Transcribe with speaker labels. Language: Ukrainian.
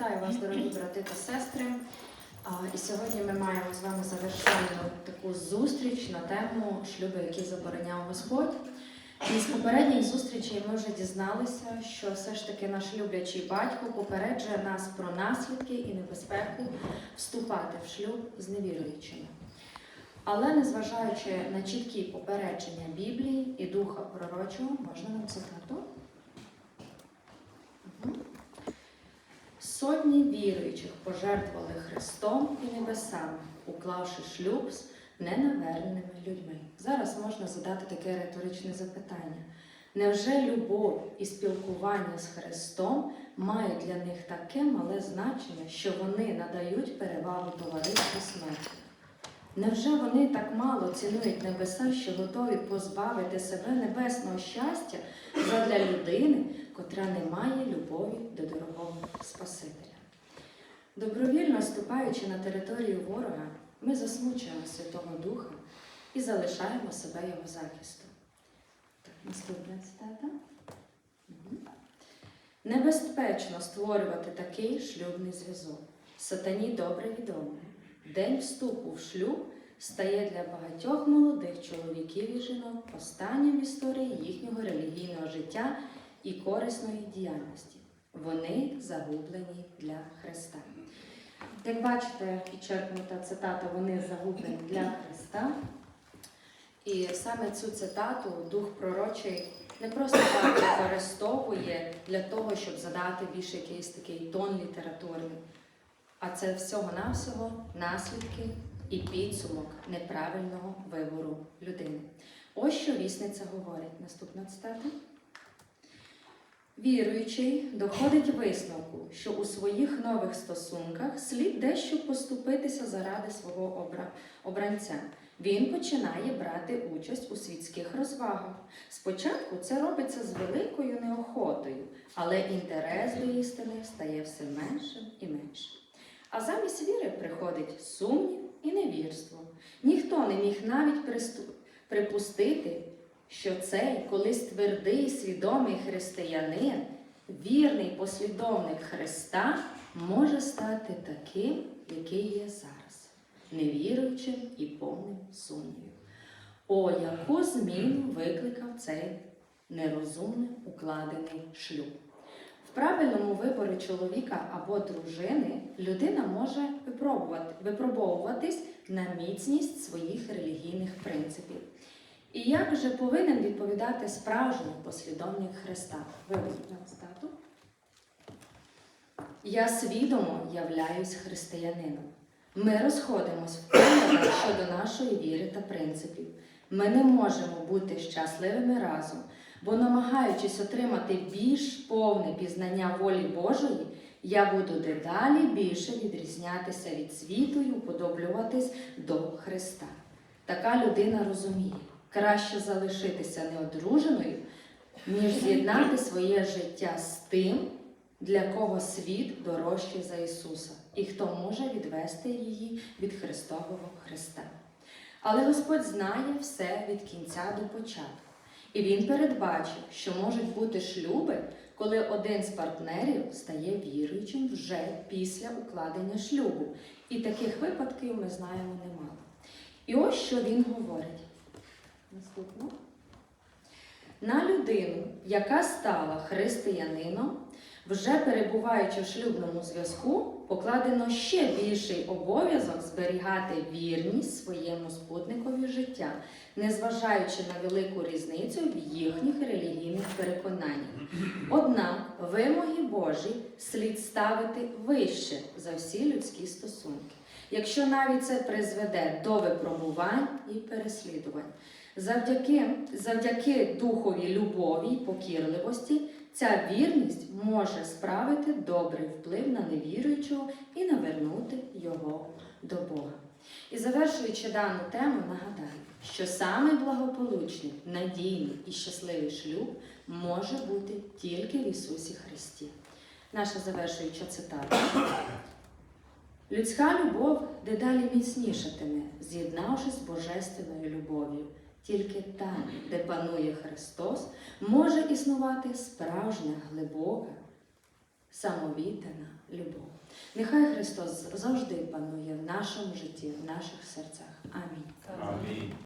Speaker 1: Вітаю вас, дорогі брати та сестри. І сьогодні ми маємо з вами завершальну таку зустріч на тему шлюби, які забороняв Господь. І з попередніх зустрічей ми вже дізналися, що все ж таки наш люблячий батько попереджує нас про наслідки і небезпеку вступати в шлюб з невіруючими. Але незважаючи на чіткі попередження Біблії і духа пророчого, можна нам цитату? Сотні віруючих пожертвували Христом і небесами, уклавши шлюб з ненаверненими людьми. Зараз можна задати таке риторичне запитання. Невже любов і спілкування з Христом мають для них таке мале значення, що вони надають перевагу товариству смерті? Невже вони так мало цінують небеса, що готові позбавити себе небесного щастя задля людини, котра не має любові до дорогого Спасителя? Добровільно ступаючи на територію ворога, ми засмучуємо Святого Духа і залишаємо себе його захисту. Так, наступна цитата. Небезпечно створювати такий шлюбний зв'язок. Сатані добре відомо. День вступу в шлюб стає для багатьох молодих чоловіків і жінок останнім в історії їхнього релігійного життя і корисної діяльності. Вони загублені для Христа. Як бачите, підчеркнута цитата Вони загублені для Христа. І саме цю цитату дух пророчий не просто так використовує для того, щоб задати більш якийсь такий тон літературний, а це всього-навсього наслідки і підсумок неправильного вибору людини. Ось що вісниця говорить. Наступна цитата. Віруючий доходить висновку, що у своїх нових стосунках слід дещо поступитися заради свого обра... обранця. Він починає брати участь у світських розвагах. Спочатку це робиться з великою неохотою, але інтерес до істини стає все меншим і. А замість віри приходить сумнів і невірство. Ніхто не міг навіть припустити, що цей колись твердий свідомий християнин, вірний послідовник Христа, може стати таким, який є зараз, невіруючим і повним сумнівів. О, яку зміну викликав цей нерозумно укладений шлюб. В правильному виборі чоловіка або дружини людина може випробовуватись на міцність своїх релігійних принципів. І як же повинен відповідати справжній послідовник Христа? Виберіть на стату. Я свідомо являюсь християнином. Ми розходимось в поглядах щодо нашої віри та принципів. Ми не можемо бути щасливими разом, бо, намагаючись отримати більш повне пізнання волі Божої, я буду дедалі більше відрізнятися від світу і уподоблюватись до Христа. Така людина розуміє, краще залишитися неодруженою, ніж з'єднати своє життя з тим, для кого світ дорожчий за Ісуса, і хто може відвести її від Христового Христа. Але Господь знає все від кінця до початку. І Він передбачив, що можуть бути шлюби, коли один з партнерів стає віруючим вже після укладення шлюбу. І таких випадків ми знаємо немало. І ось що він говорить. Наступно. На людину, яка стала християнином, вже перебуваючи в шлюбному зв'язку, покладено ще більший обов'язок зберігати вірність своєму спутникові життя, незважаючи на велику різницю в їхніх релігійних переконаннях. Однак вимоги Божі слід ставити вище за всі людські стосунки, якщо навіть це призведе до випробувань і переслідувань. Завдяки, завдяки духові любові й покірливості ця вірність може справити добрий вплив на невіруючого і навернути його до Бога. І завершуючи дану тему, нагадаю, що саме благополучний, надійний і щасливий шлюб може бути тільки в Ісусі Христі. Наша завершуюча цитата. Людська любов дедалі міцнішатиме, з'єднавшись з божественною любов'ю. Тільки там, де панує Христос, може існувати справжня глибока самовіддана любов. Нехай Христос завжди панує в нашому житті, в наших серцях. Амінь.
Speaker 2: Амінь.